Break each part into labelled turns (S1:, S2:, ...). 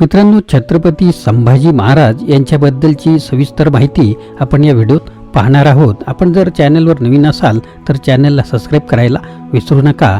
S1: मित्रांनो छत्रपती संभाजी महाराज यांच्याबद्दलची सविस्तर माहिती आपण या व्हिडिओत पाहणार आहोत. आपण जर चॅनलवर नवीन असाल तर चॅनलला सबस्क्राईब करायला विसरू नका.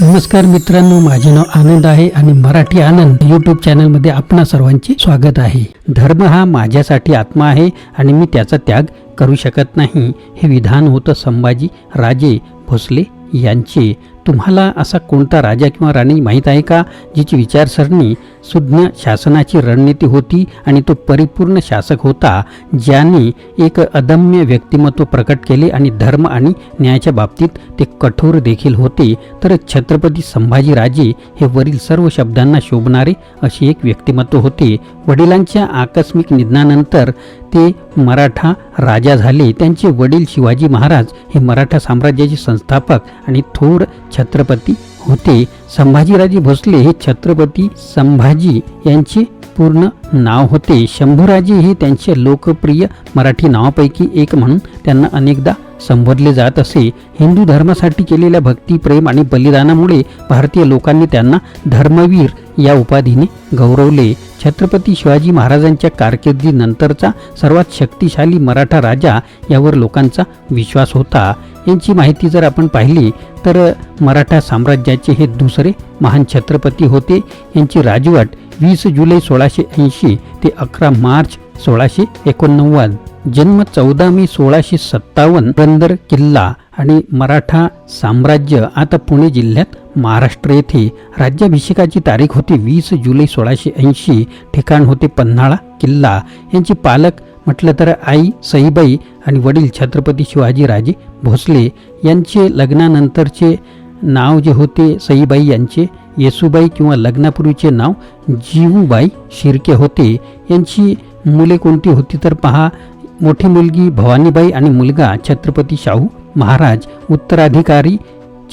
S1: नमस्कार मित्रांनो माझे नाव आनंद आहे आणि मराठी आनंद यूट्यूब चॅनलमध्ये आपणा सर्वांचे स्वागत आहे. धर्म हा माझ्यासाठी आत्मा आहे आणि मी त्याचा त्याग करू शकत नाही. हे विधान होतं संभाजी राजे भोसले यांचे तुम्हाला असा कोणता राजा किंवा राणी माहीत आहे का जिची विचारसरणी सुज्ञ शासनाची रणनीती होती आणि तो परिपूर्ण शासक होता ज्याने एक अदम्य व्यक्तिमत्व प्रकट केले आणि धर्म आणि न्यायाच्या बाबतीत ते कठोर देखील होते? तर छत्रपती संभाजीराजे हे वरील सर्व शब्दांना शोभणारे असे एक व्यक्तिमत्व होते. वडिलांच्या आकस्मिक निधनानंतर ते मराठा राजा झाले. त्यांचे वडील शिवाजी महाराज हे मराठा साम्राज्याचे संस्थापक आणि थोर छत्रपती होते. संभाजीराजे भोसले हे छत्रपती संभाजी यांचे पूर्ण नाव होते. शंभूराजे हे त्यांचे लोकप्रिय मराठी नावापैकी एक म्हणून त्यांना अनेकदा संबोधले जात असे. हिंदू धर्मासाठी केलेल्या भक्ती प्रेम आणि बलिदानामुळे भारतीय लोकांनी त्यांना धर्मवीर या उपाधीने गौरवले. छत्रपती शिवाजी महाराजांच्या कारकिर्दीनंतरचा सर्वात शक्तिशाली मराठा राजा यावर लोकांचा विश्वास होता. यांची माहिती जर आपण पाहिली तर मराठा साम्राज्याचे हे दुसरे महान छत्रपती होते. यांची राजवट वीस जुलै सोळाशे ऐंशी ते अकरा मार्च सोळाशे एकोणनव्वद जन्म चौदा मे सोळाशे सत्तावन्न बंदर किल्ला आणि मराठा साम्राज्य आता पुणे जिल्ह्यात महाराष्ट्र येथे. राज्याभिषेकाची तारीख होती वीस जुलै सोळाशे ऐंशी ठिकाण होते पन्हाळा किल्ला. यांचे पालक म्हटलं तर आई सईबाई आणि वडील छत्रपती शिवाजीराजे भोसले यांचे लग्नानंतरचे नाव जे होते सईबाई यांचे येसूबाई किंवा लग्नापूर्वीचे नाव जीवूबाई शिर्के होते. यांची मुले कोणती होती तर पहा. मोठी मुलगी भवानीबाई आणि मुलगा छत्रपती शाहू महाराज. उत्तराधिकारी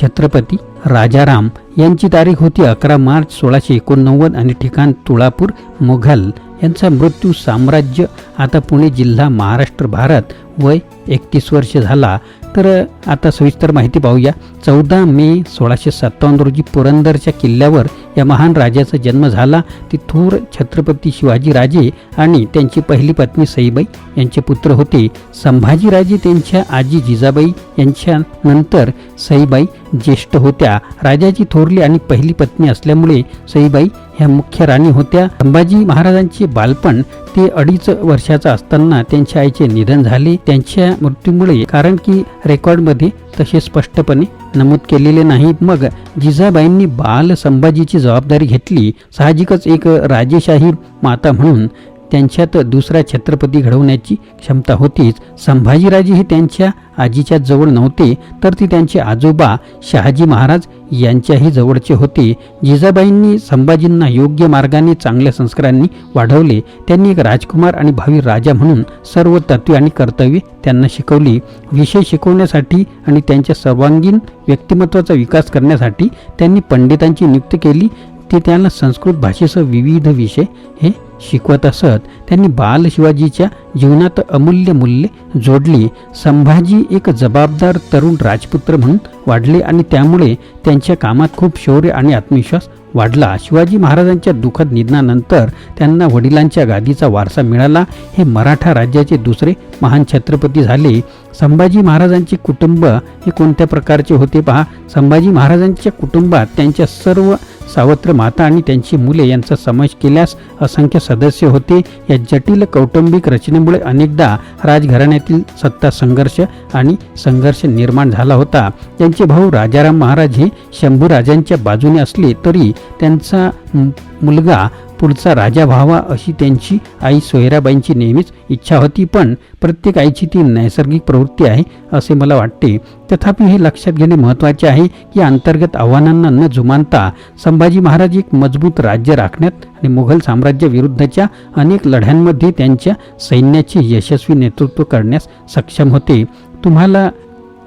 S1: छत्रपती राजाराम. यांची तारीख होती अकरा मार्च सोळाशे एकोणनव्वद आणि ठिकाण तुळापूर मुघल. यांचा मृत्यू साम्राज्य आता पुणे जिल्हा महाराष्ट्र भारत. वय एकतीस वर्ष झाला. तर आता सविस्तर माहिती पाहूया. चौदा मे सोळाशे सत्तावन्न रोजी पुरंदरच्या किल्ल्यावर या महान राजाचा जन्म झाला. ती थोर छत्रपती शिवाजीराजे आणि त्यांची पहिली पत्नी सईबाई यांचे पुत्र होते. संभाजीराजे त्यांच्या आजी जिजाबाई यांच्या नंतर सईबाई ज्येष्ठ होत्या. राजाची थोरली आणि पहिली पत्नी असल्यामुळे सईबाई ह्या मुख्य राणी होत्या. संभाजी महाराजांचे बालपण ते अडीच वर्षाचा असताना त्यांच्या आईचे निधन झाले. त्यांच्या मृत्यूमुळे कारण की रेकॉर्डमध्ये तसे स्पष्टपणे नमूद केलेले नाही मग जिजाबाईंनी बाल संभाजीची जबाबदारी घेतली. साहजिकच एक राजेशाही माता म्हणून त्यांच्यात दुसरा छत्रपती घडवण्याची क्षमता होतीच. संभाजीराजे हे त्यांच्या आजीच्या जवळ नव्हते तर ती त्यांचे आजोबा शहाजी महाराज यांच्याही जवळचे होते. जिजाबाईंनी संभाजींना योग्य मार्गाने चांगल्या संस्कारांनी वाढवले. त्यांनी एक राजकुमार आणि भावी राजा म्हणून सर्व तत्वे आणि कर्तव्ये त्यांना शिकवली. विषय शिकवण्यासाठी आणि त्यांच्या सर्वांगीण व्यक्तिमत्वाचा विकास करण्यासाठी त्यांनी पंडितांची नियुक्ती केली. ते त्यांना संस्कृत भाषेसह विविध विषय हे शिकवत असत. त्यांनी बाल शिवाजीच्या जीवनात अमूल्य मूल्ये जोडली. संभाजी एक जबाबदार तरुण राजपुत्र म्हणून वाढले आणि त्यामुळे त्यांच्या कामात खूप शौर्य आणि आत्मविश्वास वाढला. शिवाजी महाराजांच्या दुःखद निधनानंतर त्यांना वडिलांच्या गादीचा वारसा मिळाला. हे मराठा राज्याचे दुसरे महान छत्रपती झाले. संभाजी महाराजांचे कुटुंब हे कोणत्या प्रकारचे होते पहा? संभाजी महाराजांच्या कुटुंबात त्यांच्या सर्व सावत्र माता आणि त्यांची मुले यांचा समावेश केल्यास असंख्य सदस्य होते. या जटिल कौटुंबिक रचनेमुळे अनेकदा राजघराण्यातील सत्ता संघर्ष आणि संघर्ष निर्माण झाला होता. त्यांचे भाऊ राजाराम महाराज हे शंभूराजांच्या बाजूने असले तरी त्यांचा मुलगा पुढचा राजा व्हावा अशी त्यांची आई सोयराबाईंची नेहमीच इच्छा होती पण प्रत्येक आईची ती नैसर्गिक प्रवृत्ती आहे असे मला वाटते. तथापि हे लक्षात घेणे महत्त्वाचे आहे की अंतर्गत आव्हानांना न जुमानता संभाजी महाराज एक मजबूत राज्य राखण्यात आणि मुघल साम्राज्याविरुद्धच्या अनेक लढ्यांमध्ये त्यांच्या सैन्याचे यशस्वी नेतृत्व करण्यास सक्षम होते. तुम्हाला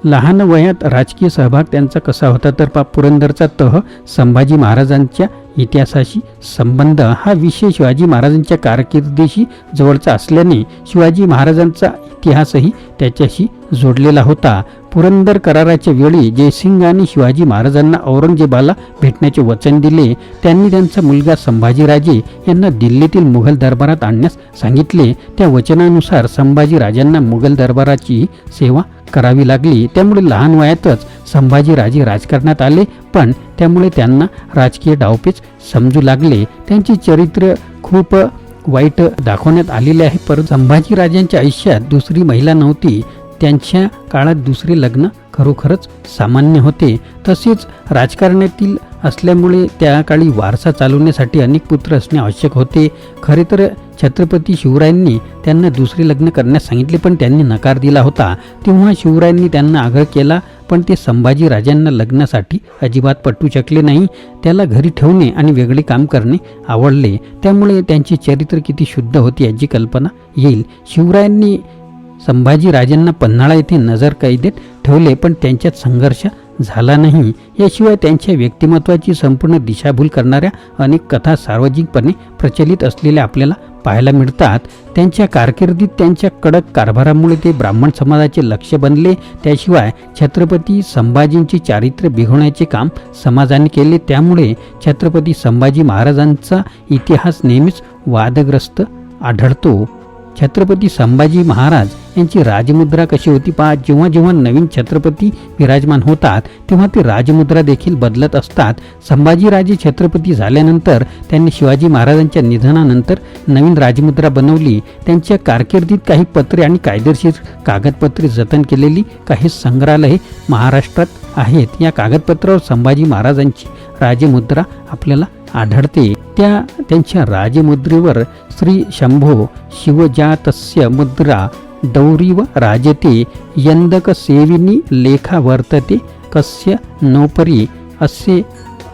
S1: लहान वयात राजकीय सहभाग त्यांचा कसा होता? तर पा. पुरंदरचा तह संभाजी महाराजांच्या इतिहासाशी संबंध हा विषय शिवाजी महाराजांच्या कारकिर्दीशी जवळचा असल्याने शिवाजी महाराजांचा इतिहासही त्याच्याशी जोडलेला होता. पुरंदर कराराच्या वेळी जयसिंगांनी शिवाजी महाराजांना औरंगजेबाला भेटण्याचे वचन दिले. त्यांनी त्यांचा मुलगा संभाजीराजे यांना दिल्लीतील मुघल दरबारात आणण्यास सांगितले. त्या वचनानुसार संभाजीराजांना मुघल दरबाराची सेवा करावी लागली. त्यामुळे लहान वयातच संभाजीराजे राजकारणात आले. पण त्यामुळे त्यांना राजकीय डावपेच समजू लागले. त्यांची चरित्र खूप वाईट दाखवण्यात आलेले आहे. परंतु संभाजीराजांच्या आयुष्यात दुसरी महिला नव्हती. त्यांच्या काळात दुसरे लग्न खरोखरच सामान्य होते. तसेच राजकारणातील असल्यामुळे त्या काळी वारसा चालवण्यासाठी अनेक पुत्र असणे आवश्यक होते. खरे तर छत्रपती शिवरायांनी त्यांना दुसरे लग्न करण्यास सांगितले पण त्यांनी नकार दिला होता. तेव्हा शिवरायांनी त्यांना आग्रह केला पण ते संभाजी राजांना लग्नासाठी अजिबात पटू शकले नाही. त्याला घरी ठेवणे आणि वेगळे काम करणे आवडले. त्यामुळे त्यांचे चरित्र किती शुद्ध होते याची कल्पना येईल. शिवरायांनी संभाजी राजांना पन्हाळा येथे नजर कैदेत ठेवले पण त्यांच्यात संघर्ष झाला नाही. याशिवाय त्यांच्या व्यक्तिमत्वाची संपूर्ण दिशाभूल करणाऱ्या अनेक कथा सार्वजनिकपणे प्रचलित असलेल्या आपल्याला पाहायला मिळतात. त्यांच्या कारकिर्दीत त्यांच्या कडक कारभारामुळे ते ब्राह्मण समाजाचे लक्ष बनले. त्याशिवाय छत्रपती संभाजींचे चारित्र्य बिघवण्याचे काम समाजाने केले. त्यामुळे छत्रपती संभाजी महाराजांचा इतिहास नेहमीच वादग्रस्त आढळतो. छत्रपती संभाजी महाराज यांची राजमुद्रा कशी होती पहा जेव्हा जेव्हा नवीन छत्रपती विराजमान होतात तेव्हा ती राजमुद्रा देखील बदलत असतात. संभाजीराजे छत्रपती झाल्यानंतर त्यांनी शिवाजी महाराजांच्या निधनानंतर नवीन राजमुद्रा बनवली. त्यांच्या कारकिर्दीत काही पत्रे आणि कायदेशीर कागदपत्रे जतन केलेली काही संग्रहालये महाराष्ट्रात आहेत. या कागदपत्रावर संभाजी महाराजांची राजमुद्रा आपल्याला आढळते. त्या त्यांच्या राजमुद्रेवर श्री शंभो शिवजातस्य मुद्रा दौरीव राजते यंदक सेविनी लेखा वर्तते कस्य नोपरी असे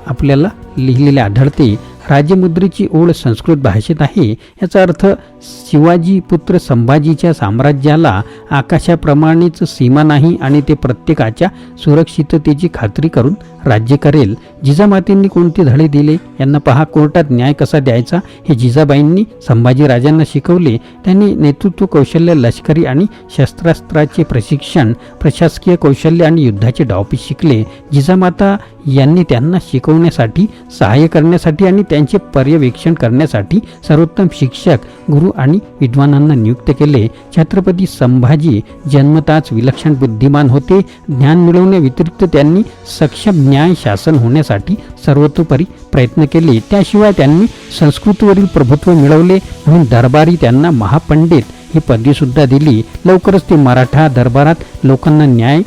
S1: आपल्याला लिहिलेले आढळते. राजमुद्रेची ओळ संस्कृत भाषेत आहे. याचा अर्थ शिवाजी पुत्र संभाजीच्या साम्राज्याला आकाशाप्रमाणेच सीमा नाही आणि ते प्रत्येकाच्या सुरक्षिततेची खात्री करून राज्य करेल. जिजामातींनी कोणते धडे दिले? यांना पहा कोर्टात न्याय कसा द्यायचा? हे जिजाबाईंनी संभाजीराजांना शिकवले. त्यांनी नेतृत्व कौशल्य लष्करी आणि शस्त्रास्त्राचे प्रशिक्षण प्रशासकीय कौशल्य आणि युद्धाचे डावपीस शिकले. जिजामाता यांनी त्यांना शिकवण्यासाठी सहाय्य करण्यासाठी आणि त्यांचे पर्यवेक्षण करण्यासाठी सर्वोत्तम शिक्षक गुरु आणि विद्वानांना नियुक्त केले. छत्रपती संभाजी जन्मताच विलक्षण बुद्धिमान होते. ज्ञान मिळवण्याव्यतिरिक्त त्यांनी सक्षम न्याय शासन होण्यासाठी सर्वतोपरी प्रयत्न केले. त्याशिवाय त्यांनी संस्कृतीवरील प्रभुत्व मिळवले. म्हणून दरबारी त्यांना महापंडित ही पदवीसुद्धा दिली. लवकरच ते मराठा दरबारात लोकांना न्याय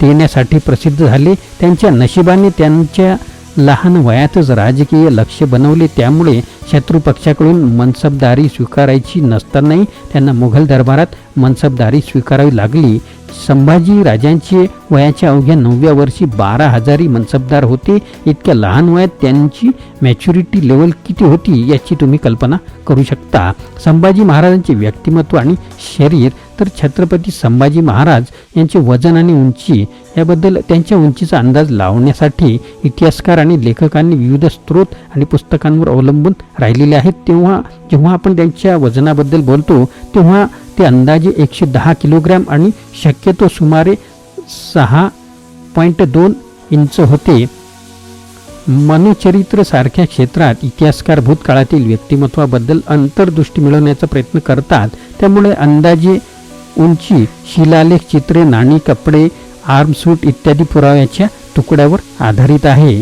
S1: देण्यासाठी प्रसिद्ध झाले. त्यांच्या नशिबाने त्यांच्या लहान वयातच राजकीय लक्ष बनवले त्यामुळे शत्रू पक्षाकडून मनसबदारी स्वीकारायची नसतानाही त्यांना मुघल दरबारात मनसबदारी स्वीकारावी लागली. संभाजी राजांचे वयाच्या अवघ्या नवव्या वर्षी बारा हजारी मनसबदार होते. इतक्या लहान वयात त्यांची मॅच्युरिटी लेवल किती होती याची तुम्ही कल्पना करू शकता. संभाजी महाराजांचे व्यक्तिमत्व आणि शरीर तर छत्रपती संभाजी महाराज यांचे वजन आणि उंची याबद्दल त्यांच्या उंचीचा अंदाज लावण्यासाठी इतिहासकार आणि लेखकांनी विविध स्रोत आणि पुस्तकांवर अवलंबून राहिलेले आहेत. तेव्हा जेव्हा आपण त्यांच्या वजनाबद्दल बोलतो तेव्हा ते अंदाजे एकशे दहा किलोग्रॅम आणि शक्यतो सुमारे सहा पॉईंट दोन इंच होते. मनुचरित्र सारख्या क्षेत्रात इतिहासकार भूतकाळातील व्यक्तिमत्वाबद्दल अंतर्दृष्टी मिळवण्याचा प्रयत्न करतात. त्यामुळे अंदाजे उंची शिलालेख चित्रे नाणी कपडे आर्मसूट इत्यादी पुराव्याच्या तुकड्यावर आधारित आहे.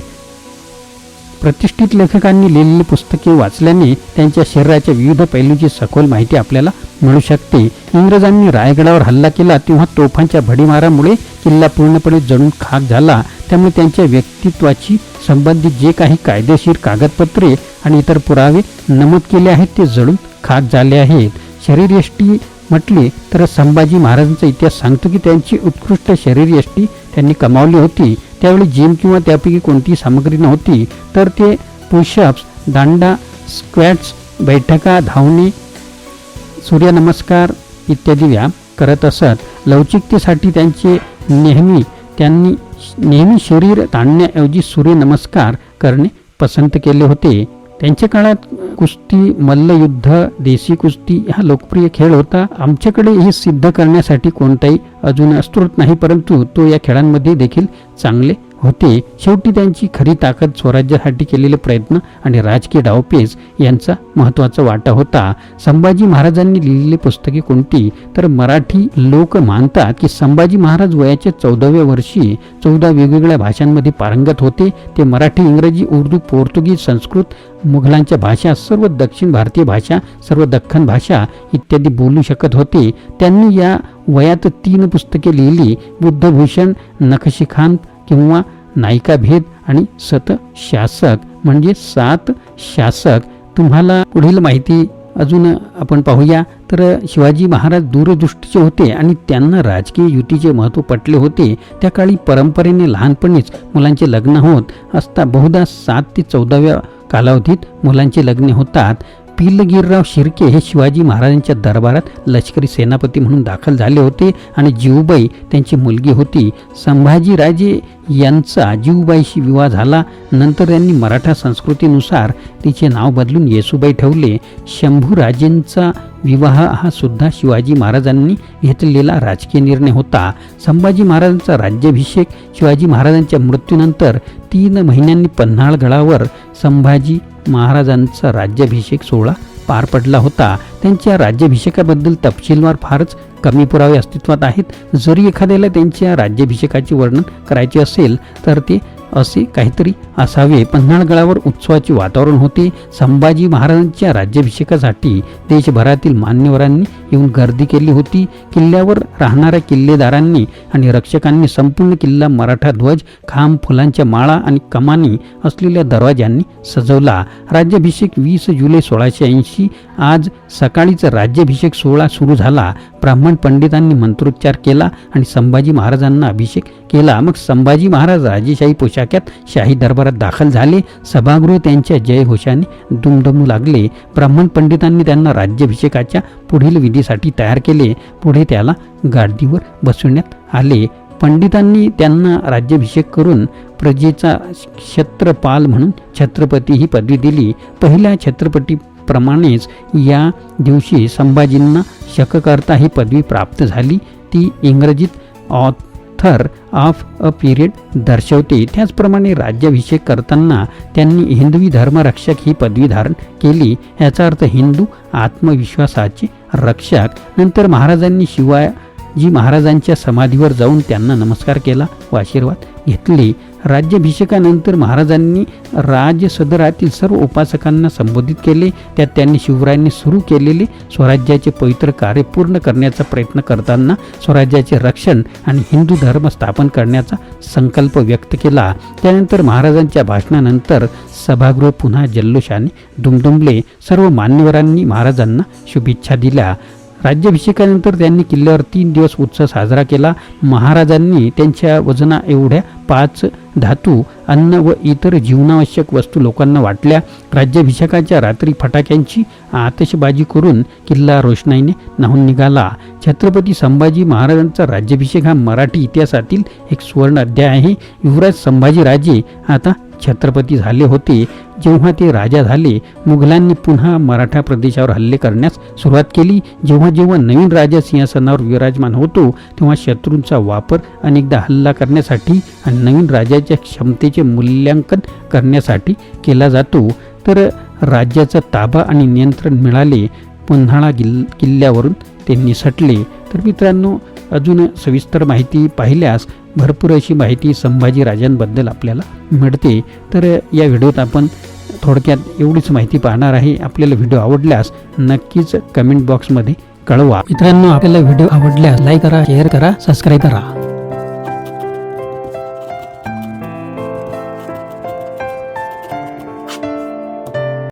S1: प्रतिष्ठित लेखकांनी लिहिलेली पुस्तके वाचल्याने त्यांच्या शरीराच्या विविध पैलूची सखोल माहिती आपल्याला मिळू शकते. इंग्रजांनी रायगडावर हल्ला केला तेव्हा तोफांच्या भडीमारामुळे किल्ला पूर्णपणे जळून खाक झाला. त्यामुळे त्यांच्या व्यक्तित्वाची संबंधित जे काही कायदेशीर कागदपत्रे आणि इतर पुरावे नमूद केले आहेत ते जळून खाक झाले आहेत. शरीरयष्टी म्हटले तर संभाजी महाराजांचा इतिहास सांगतो की त्यांची उत्कृष्ट शरीरयष्टी त्यांनी कमावली होती. त्यावेळी जिम किंवा त्यापैकी कोणतीही सामग्री नव्हती. तर ते पुशअप्स दांडा स्क्वॅट्स बैठका धावणे सूर्यनमस्कार इत्यादी व्यायाम करत असत. लवचिकतेसाठी त्यांचे नेहमी त्यांनी नेहमी शरीर ताणण्याऐवजी सूर्यनमस्कार करणे पसंत केले होते. त्यांच्या काळात कुस्ती मल्लयुद्ध देशी कुस्ती हा लोकप्रिय खेळ होता. आमच्याकडे हे सिद्ध करण्यासाठी कोणताही अजून स्त्रोत नाही परंतु तो या खेळांमध्ये देखील चांगले होते. शेवटी त्यांची खरी ताकद स्वराज्यासाठी केलेले प्रयत्न आणि राजकीय डावपेच यांचा महत्त्वाचा वाटा होता. संभाजी महाराजांनी लिहिलेली पुस्तके कोणती? तर मराठी लोक मानतात की संभाजी महाराज वयाच्या चौदाव्या वर्षी चौदा वेगवेगळ्या भाषांमध्ये पारंगत होते. ते मराठी इंग्रजी उर्दू पोर्तुगीज संस्कृत मुघलांच्या भाषा सर्व दक्षिण भारतीय भाषा सर्व दख्खन भाषा इत्यादी बोलू शकत होते. त्यांनी या वयात तीन पुस्तके लिहिली. बुद्धभूषण नखशिखांत किंवा नायिकाभेद आणि सत शासक म्हणजे सात शासक. तुम्हाला पुढील माहिती अजून आपण पाहूया. तर शिवाजी महाराज दूरदृष्टीचे होते आणि त्यांना राजकीय युतीचे महत्त्व पटले होते. त्या काळी परंपरेने लहानपणीच मुलांचे लग्न होत असता बहुधा सात ते चौदाव्या कालावधीत मुलांचे लग्ने होतात. पिलगिरराव शिर्के हे शिवाजी महाराजांच्या दरबारात लष्करी सेनापती म्हणून दाखल झाले होते आणि जीवबाई त्यांची मुलगी होती. संभाजीराजे यांचा जीवबाईशी विवाह झाला. नंतर त्यांनी मराठा संस्कृतीनुसार तिचे नाव बदलून येसुबाई ठेवले. शंभूराजेंचा विवाह हा सुद्धा शिवाजी महाराजांनी घेतलेला राजकीय निर्णय होता. संभाजी महाराजांचा राज्याभिषेक शिवाजी महाराजांच्या मृत्यूनंतर तीन महिन्यांनी पन्हाळगडावर संभाजी महाराजांचा राज्याभिषेक सोहळा पार पडला होता. त्यांच्या राज्याभिषेकाबद्दल तपशीलवार फारच कमी पुरावे अस्तित्वात आहेत. जरी एखाद्याला त्यांच्या राज्याभिषेकाचे वर्णन करायचे असेल तर ते असे काहीतरी असावे. पन्हाळगडावर उत्सवाचे वातावरण होते. संभाजी महाराजांच्या राज्याभिषेकासाठी देशभरातील मान्यवरांनी येऊन गर्दी केली होती. किल्ल्यावर राहणाऱ्या किल्लेदारांनी आणि रक्षकांनी संपूर्ण किल्ला मराठा ध्वज खांब फुलांच्या माळा आणि कमानी असलेल्या दरवाज्यांनी सजवला. राज्याभिषेक वीस जुलै सोळाशे ऐंशी आज सकाळीचा राज्याभिषेक सोहळा सुरू झाला. ब्राह्मण पंडितांनी मंत्रोच्चार केला आणि संभाजी महाराजांना अभिषेक केला. मग संभाजी महाराज राजेशाही पोशाख्यात शाही दरबारात दाखल झाले. सभागृह त्यांच्या जयघोषाने दुमदमू लागले. ब्राह्मण पंडितांनी त्यांना राज्याभिषेकाच्या पुढील विधीसाठी तयार केले. पुढे त्याला गाडीवर बसवण्यात आले. पंडितांनी त्यांना राज्याभिषेक करून प्रजेचा क्षत्रपाल म्हणून छत्रपती ही पदवी दिली. पहिल्या छत्रपतीप्रमाणेच या दिवशी संभाजींना शककर्ता ही पदवी प्राप्त झाली. ती इंग्रजीत ऑथर ऑफ अ पिरियड दर्शवते. त्याचप्रमाणे राज्याभिषेक करताना त्यांनी हिंदवी धर्मरक्षक ही पदवी धारण केली. याचा अर्थ हिंदू आत्मविश्वासाचे रक्षक. नंतर महाराजांनी शिवाजी महाराजांच्या समाधीवर जाऊन त्यांना नमस्कार केला व आशीर्वाद घेतले. राज्याभिषेकानंतर महाराजांनी राजसदरातील सर्व उपासकांना संबोधित केले. त्यात त्यांनी शिवरायांनी सुरू केलेले स्वराज्याचे पवित्र कार्य पूर्ण करण्याचा प्रयत्न करताना स्वराज्याचे रक्षण आणि हिंदू धर्म स्थापन करण्याचा संकल्प व्यक्त केला. त्यानंतर महाराजांच्या भाषणानंतर सभागृह पुन्हा जल्लोषाने दुमदुमले. सर्व मान्यवरांनी महाराजांना शुभेच्छा दिल्या. राज्याभिषेकानंतर त्यांनी किल्ल्यावर तीन दिवस उत्सव साजरा केला. महाराजांनी त्यांच्या वजना एवढ्या पाच धातू अन्न व इतर जीवनावश्यक वस्तू लोकांना वाटल्या. राज्याभिषेकाच्या रात्री फटाक्यांची आतषबाजी करून किल्ला रोषणाईने न्हावून निघाला. छत्रपती संभाजी महाराजांचा राज्याभिषेक हा मराठी इतिहासातील एक सुवर्ण अध्याय आहे. युवराज संभाजीराजे आता छत्रपती झाले होते जेव्हा ते राजा झाले मुघलांनी पुन्हा मराठा प्रदेशावर हल्ले करण्यास सुरुवात केली. जेव्हा जेव्हा नवीन राजा सिंहासनावर विराजमान होतो तेव्हा शत्रूंचा वापर अनेकदा हल्ला करण्यासाठी आणि नवीन राजाच्या क्षमतेचे मूल्यांकन करण्यासाठी केला जातो. तर राज्याचा ताबा आणि नियंत्रण मिळाले पन्हाळा किल् किल्ल्यावरून ते निसटले तर मित्रांनो अजून सविस्तर माहिती पाहिल्यास भरपूर अशी माहिती संभाजी राजांबद्दल आपल्याला मिळते. तर या व्हिडिओत आपण थोडक्यात एवढीच माहिती पाहणार आहे. आपल्याला व्हिडिओ आवडल्यास नक्कीच कमेंट बॉक्समध्ये कळवा. मित्रांनो आपल्याला व्हिडिओ आवडल्यास लाईक करा शेअर करा सबस्क्राईब करा.